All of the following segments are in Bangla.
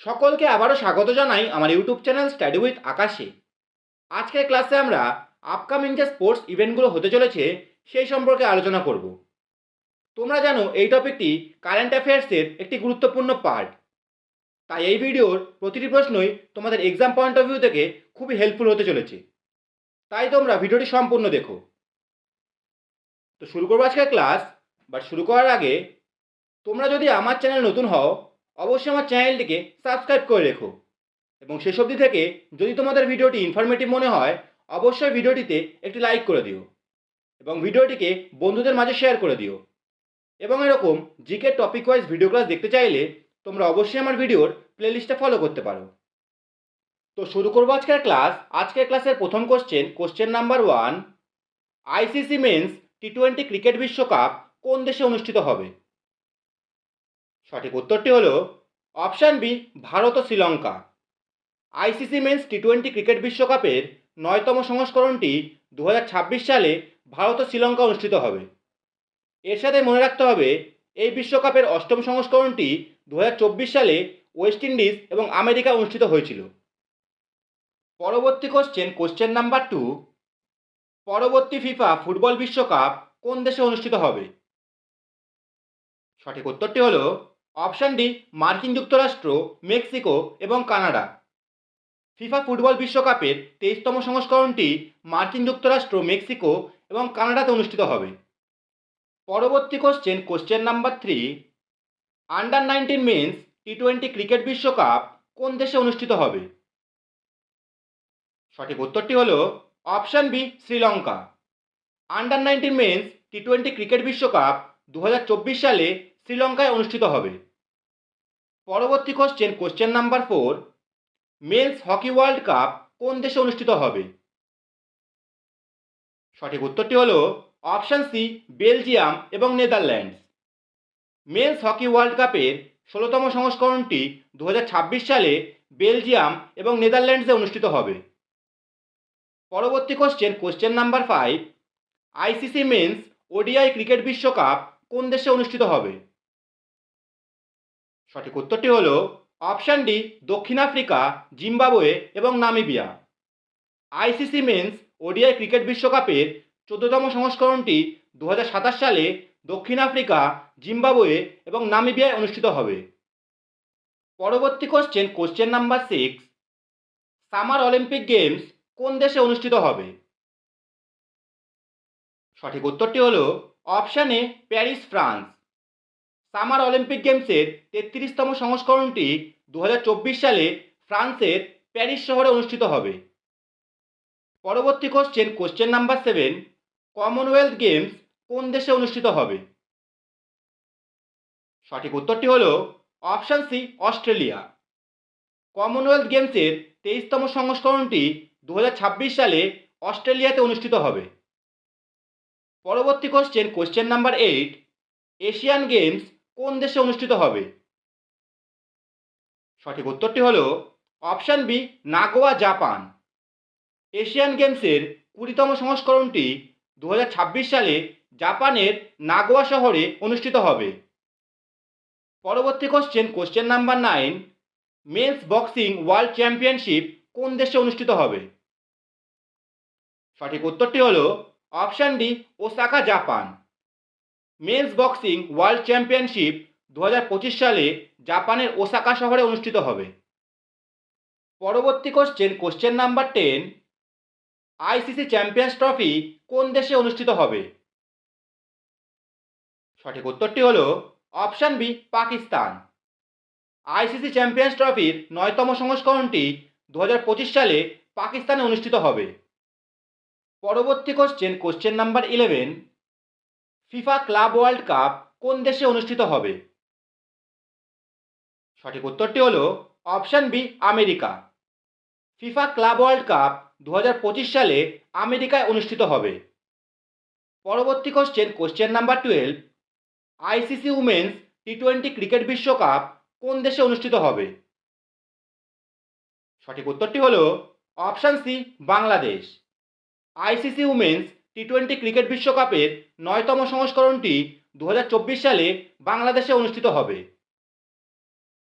সকলকে আবারও স্বাগত জানাই আমার ইউটিউব চ্যানেল স্টাডি উইথ আকাশে। আজকের ক্লাসে আমরা আপকামিং যে স্পোর্টস ইভেন্টগুলো হতে চলেছে, সেই সম্পর্কে আলোচনা করব। তোমরা জানো এই টপিকটি কারেন্ট অ্যাফেয়ার্সের একটি গুরুত্বপূর্ণ পার্ট তাই এই ভিডিওর প্রতিটি প্রশ্নই তোমাদের এক্সাম পয়েন্ট অফ ভিউ থেকে খুবই হেল্পফুল হতে চলেছে। তাই তোমরা ভিডিওটি সম্পূর্ণ দেখো। তো শুরু করব আজকের ক্লাস বাট শুরু করার আগে তোমরা যদি আমার চ্যানেল নতুন হও অবশ্যই আমার চ্যানেলটিকে সাবস্ক্রাইব করে রেখো। এবং শেষ অবধি থেকে যদি তোমাদের ভিডিওটি ইনফরমেটিভ মনে হয়, অবশ্যই ভিডিওটিতে একটি লাইক করে দিও এবং ভিডিওটিকে বন্ধুদের মাঝে শেয়ার করে দিও। এবং এরকম GK topic wise video class দেখতে চাইলে তোমরা অবশ্যই আমার ভিডিওর প্লেলিস্টে ফলো করতে পারো। তো শুরু করব আজকের ক্লাস আজকের ক্লাসের প্রথম question question number one ICC men's T twenty cricket বিশ্বকাপ কোন দেশে অনুষ্ঠিত হবে? সঠিক উত্তরটি হল অপশান বি, ভারত ও Sri Lanka. ICC men's T twenty cricket বিশ্বকাপের নয়তম সংস্করণটি দু হাজার ছাব্বিশ সালে ভারত ও শ্রীলঙ্কা অনুষ্ঠিত হবে। এর সাথে মনে রাখতে হবে, এই বিশ্বকাপের অষ্টম সংস্করণটি দু হাজার চব্বিশ সালে ওয়েস্ট ইন্ডিজ এবং আমেরিকা অনুষ্ঠিত হয়েছিল। পরবর্তী কোশ্চেন কোশ্চেন নাম্বার টু পরবর্তী ফিফা ফুটবল বিশ্বকাপ কোন দেশে অনুষ্ঠিত হবে? সঠিক উত্তরটি হলো অপশান ডি, মার্কিন যুক্তরাষ্ট্র, মেক্সিকো এবং কানাডা। ফিফা ফুটবল বিশ্বকাপের তেইশতম সংস্করণটি মার্কিন যুক্তরাষ্ট্র, মেক্সিকো এবং কানাডাতে অনুষ্ঠিত হবে। পরবর্তী question question number three under nineteen men's T twenty cricket বিশ্বকাপ কোন দেশে অনুষ্ঠিত হবে? সঠিক উত্তরটি হল option B, Sri Lanka. Under nineteen men's T twenty cricket বিশ্বকাপ দু হাজার চব্বিশ সালে শ্রীলঙ্কায় অনুষ্ঠিত হবে। পরবর্তী question question number four men's hockey world cup কোন দেশে অনুষ্ঠিত হবে? সঠিক উত্তরটি হল অপশান সি বেলজিয়াম এবং নেদারল্যান্ডস মেন্স হকি ওয়ার্ল্ড কাপের ষোলোতম সংস্করণটি দু হাজার ছাব্বিশ সালে বেলজিয়াম এবং নেদারল্যান্ডসে অনুষ্ঠিত হবে। পরবর্তী question question number five ICC men's ODI cricket বিশ্বকাপ কোন দেশে অনুষ্ঠিত হবে? সঠিক উত্তরটি হল অপশান ডি, দক্ষিণ আফ্রিকা, জিম্বাবুয়ে এবং Namibia. ICC men's ODI cricket বিশ্বকাপের চোদ্দতম সংস্করণটি দু হাজার সাতাশ সালে দক্ষিণ আফ্রিকা, জিম্বাবুয়ে এবং নামিবিয়ায় অনুষ্ঠিত হবে। পরবর্তী question question number six summer Olympic games কোন দেশে অনুষ্ঠিত হবে? সঠিক উত্তরটি হল option Paris, France. Summer Olympic গেমসের তেত্রিশতম সংস্করণটি দু হাজার চব্বিশ সালে ফ্রান্সের প্যারিস শহরে অনুষ্ঠিত হবে। পরবর্তী question question number seven Commonwealth games কোন দেশে অনুষ্ঠিত হবে? সঠিক উত্তরটি হল অপশান সি অস্ট্রেলিয়া। কমনওয়েলথ গেমসের তেইশতম সংস্করণটি দু হাজার ছাব্বিশ সালে অস্ট্রেলিয়াতে অনুষ্ঠিত হবে। পরবর্তী question question number eight Asian games কোন দেশে অনুষ্ঠিত হবে? সঠিক উত্তরটি হল option B, Nagoya, Japan. Asian গেমসের কুড়িতম সংস্করণটি দু হাজার ছাব্বিশ সালে জাপানের নাগোয়া শহরে অনুষ্ঠিত হবে। পরবর্তী question question number nine men's boxing world championship কোন দেশে অনুষ্ঠিত হবে? সঠিক উত্তরটি হল option D, Osaka, Japan. Men's boxing world championship দু হাজার পঁচিশ সালে জাপানের ওসাকা শহরে অনুষ্ঠিত হবে। পরবর্তী question question number ten ICC champions trophy কোন দেশে অনুষ্ঠিত হবে? সঠিক উত্তরটি হল option B Pakistan. ICC champions ট্রফির নয়তম সংস্করণটি দু হাজার পঁচিশ সালে পাকিস্তানে অনুষ্ঠিত হবে। পরবর্তী question question number eleven FIFA club world cup কোন দেশে অনুষ্ঠিত হবে? সঠিক উত্তরটি হল option B, America. FIFA club world cup দু হাজার পঁচিশ সালে আমেরিকায় অনুষ্ঠিত হবে। পরবর্তী question question number twelve ICC women's T twenty cricket বিশ্বকাপ কোন দেশে অনুষ্ঠিত হবে? সঠিক উত্তরটি হল option C, Bangladesh. ICC women's T twenty cricket বিশ্বকাপের নয়তম সংস্করণটি দু হাজার চব্বিশ সালে বাংলাদেশে অনুষ্ঠিত হবে।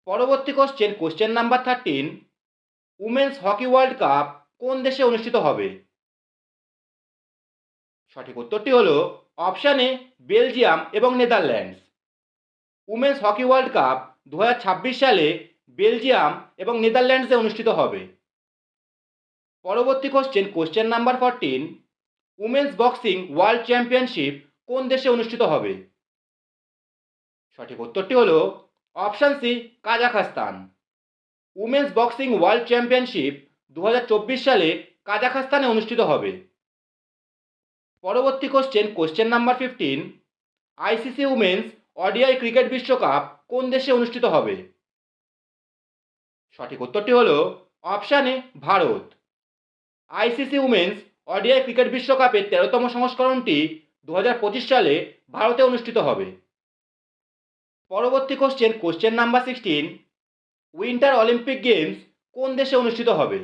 পরবর্তী question question number thirteen women's hockey world cup কোন দেশে অনুষ্ঠিত হবে? সঠিক উত্তরটি হল অপশান বেলজিয়াম এবং Netherlands women's hockey world cup দু হাজার ছাব্বিশ সালে বেলজিয়াম এবং নেদারল্যান্ডসে অনুষ্ঠিত হবে। পরবর্তী question question number fourteen women's boxing world championship কোন দেশে অনুষ্ঠিত হবে? সঠিক উত্তরটি হল option C, Kazakhstan. Women's boxing world championship দু হাজার চব্বিশ সালে কাজাখাস্তানে অনুষ্ঠিত হবে। পরবর্তী question question number fifteen ICC women's ODI cricket বিশ্বকাপ কোন দেশে অনুষ্ঠিত হবে? সঠিক উত্তরটি হল option Bharat. ICC women's ODI cricket বিশ্বকাপের তেরোতম সংস্করণটি দু হাজার পঁচিশ সালে ভারতে অনুষ্ঠিত হবে। পরবর্তী question question number sixteen winter Olympic games কোন দেশে অনুষ্ঠিত হবে?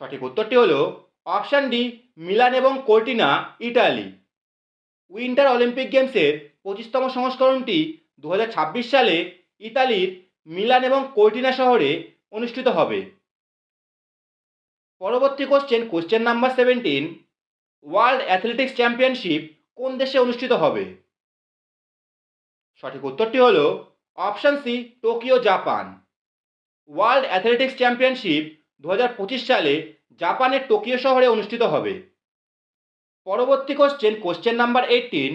সঠিক উত্তরটি হল অপশান ডি মিলান এবং কোর্টিনা, ইটালি। উইন্টার অলিম্পিক গেমসের পঁচিশতম সংস্করণটি দু হাজার ছাব্বিশ সালে ইতালির মিলান এবং কোর্টিনা শহরে অনুষ্ঠিত হবে। পরবর্তী question question number seventeen world athletics championship কোন দেশে অনুষ্ঠিত হবে? সঠিক উত্তরটি হল option C Tokyo Japan world athletics championship দু হাজার পঁচিশ সালে জাপানের টোকিও শহরে অনুষ্ঠিত হবে। পরবর্তী question question number eighteen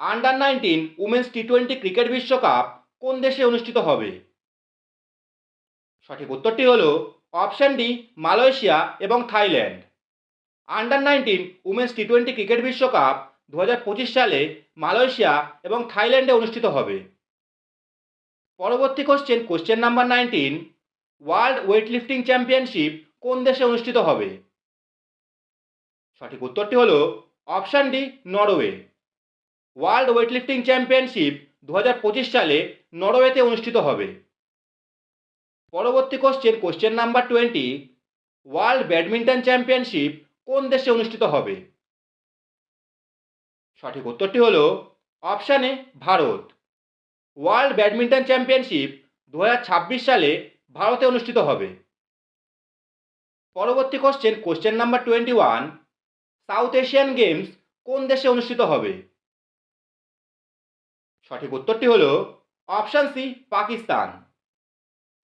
under nineteen women's T twenty cricket বিশ্বকাপ কোন দেশে অনুষ্ঠিত হবে? সঠিক উত্তরটি হল অপশান ডি, মালয়েশিয়া এবং Thailand. Under nineteen women's T twenty cricket বিশ্বকাপ দু হাজার পঁচিশ সালে মালয়েশিয়া এবং থাইল্যান্ডে অনুষ্ঠিত হবে। পরবর্তী question question number nineteen world weightlifting championship কোন দেশে অনুষ্ঠিত হবে? সঠিক উত্তরটি হল option D, Norway. World weightlifting championship দু হাজার পঁচিশ সালে নরওয়েতে অনুষ্ঠিত হবে। পরবর্তী question question number twenty world badminton championship কোন দেশে অনুষ্ঠিত হবে? সঠিক উত্তরটি হল option A Bharat. World badminton championship দু হাজার ছাব্বিশ সালে ভারতে অনুষ্ঠিত হবে। পরবর্তী question question number twenty one South Asian games কোন দেশে অনুষ্ঠিত হবে? সঠিক উত্তরটি হল option C Pakistan.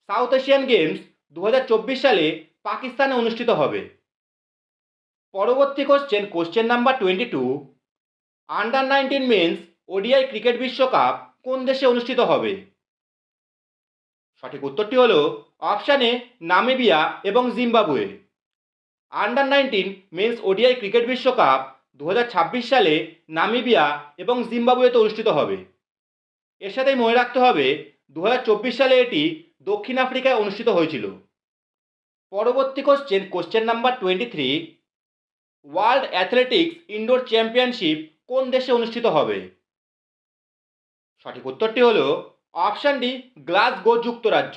South Asian games দু হাজার চব্বিশ সালে পাকিস্তানে অনুষ্ঠিত হবে। পরবর্তী question question number twenty two under nineteen men's ODI cricket বিশ্বকাপ কোন দেশে অনুষ্ঠিত হবে? সঠিক উত্তরটি হল অপশান নামিবিয়া এবং Zimbabwe. Under nineteen men's ODI cricket বিশ্বকাপ দু হাজার ছাব্বিশ সালে নামিবিয়া এবং জিম্বাবুয়েতে অনুষ্ঠিত হবে। এর সাথেই মনে রাখতে হবে দু হাজার চব্বিশ সালে এটি দক্ষিণ আফ্রিকায় অনুষ্ঠিত হয়েছিল। পরবর্তী question question number twenty three world athletics indoor championship কোন দেশে অনুষ্ঠিত হবে? সঠিক উত্তরটি হল অপশান ডি গ্লাসগো যুক্তরাজ্য।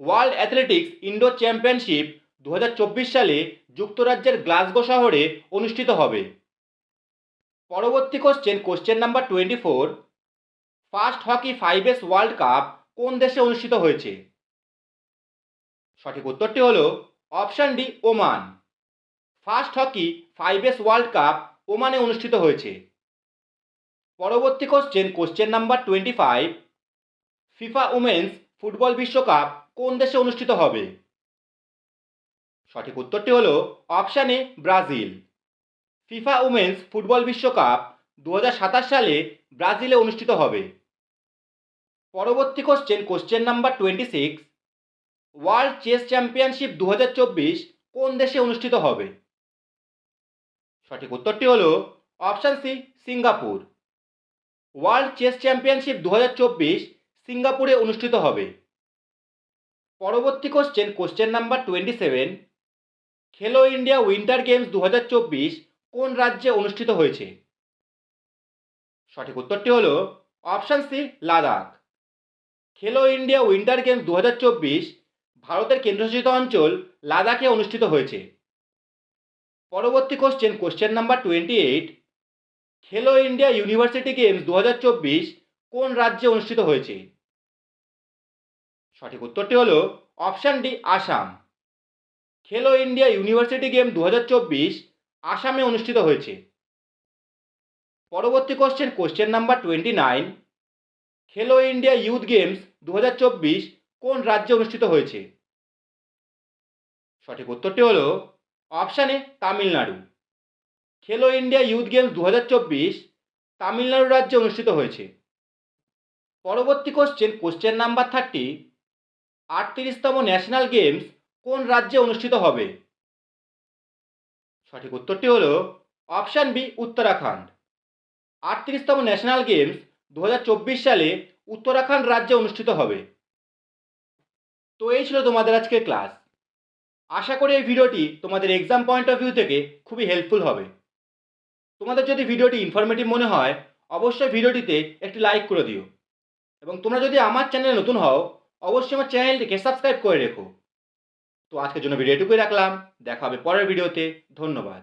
ওয়ার্ল্ড অ্যাথলেটিক্স ইনডোর চ্যাম্পিয়নশিপ দু হাজার চব্বিশ সালে যুক্তরাজ্যের গ্লাসগো শহরে অনুষ্ঠিত হবে। পরবর্তী question question number twenty four first hockey fives world cup কোন দেশে অনুষ্ঠিত হয়েছে? সঠিক উত্তরটি হল option D Oman. First hockey fives world cup ওমানে অনুষ্ঠিত হয়েছে। পরবর্তী question question number twenty five FIFA women's football বিশ্বকাপ কোন দেশে অনুষ্ঠিত হবে? সঠিক উত্তরটি হল option A Brazil. FIFA women's football বিশ্বকাপ দু হাজার সাতাশ সালে ব্রাজিলে অনুষ্ঠিত হবে। পরবর্তী question question number twenty six world chess championship দু হাজার চব্বিশ কোন দেশে অনুষ্ঠিত হবে? সঠিক উত্তরটি হল option C Singapore. World chess championship দু হাজার চব্বিশ সিঙ্গাপুরে অনুষ্ঠিত হবে। পরবর্তী question question number twenty seven Khelo India winter games দু হাজার চব্বিশ কোন রাজ্যে অনুষ্ঠিত হয়েছে? সঠিক উত্তরটি হল অপশান সি লাদাখ। খেলো ইন্ডিয়া উইন্টার গেমস দু ভারতের কেন্দ্রশাসিত অঞ্চল লাদাখে অনুষ্ঠিত হয়েছে। পরবর্তী question question number twenty eight Khelo India university games দু হাজার চব্বিশ কোন রাজ্যে অনুষ্ঠিত হয়েছে? সঠিক উত্তরটি হল অপশান ডি আসাম খেলো ইন্ডিয়া ইউনিভার্সিটি গেম দু হাজার চব্বিশ আসামে অনুষ্ঠিত হয়েছে। পরবর্তী question question number twenty nine Khelo India youth games দু হাজার চব্বিশ কোন রাজ্যে অনুষ্ঠিত হয়েছে? সঠিক উত্তরটি হল অপশান এ তামিলনাড়ু। খেলো ইন্ডিয়া ইউথ গেমস দু হাজার চব্বিশ তামিলনাড়ু রাজ্যে অনুষ্ঠিত হয়েছে। পরবর্তী কোশ্চেন কোশ্চেন নাম্বার থার্টি আটত্রিশতম ন্যাশনাল গেমস কোন রাজ্যে অনুষ্ঠিত হবে? সঠিক উত্তরটি হল অপশান বি, উত্তরাখণ্ড। আটত্রিশতম ন্যাশনাল গেমস দু হাজার চব্বিশ সালে উত্তরাখণ্ড রাজ্যে অনুষ্ঠিত হবে। তো এই ছিল তোমাদের আজকের ক্লাস। আশা করি এই ভিডিওটি তোমাদের এক্সাম পয়েন্ট অফ ভিউ থেকে খুবই হেল্পফুল হবে। তোমাদের যদি ভিডিওটি ইনফরমেটিভ মনে হয়, অবশ্যই ভিডিওটিতে একটি লাইক করে দিও। এবং তোমরা যদি আমার চ্যানেলে নতুন হও, অবশ্যই আমার চ্যানেলটিকে সাবস্ক্রাইব করে রেখো। তো আজকের জন্য ভিডিও এটুকুই রাখলাম। দেখা হবে পরের ভিডিওতে। ধন্যবাদ।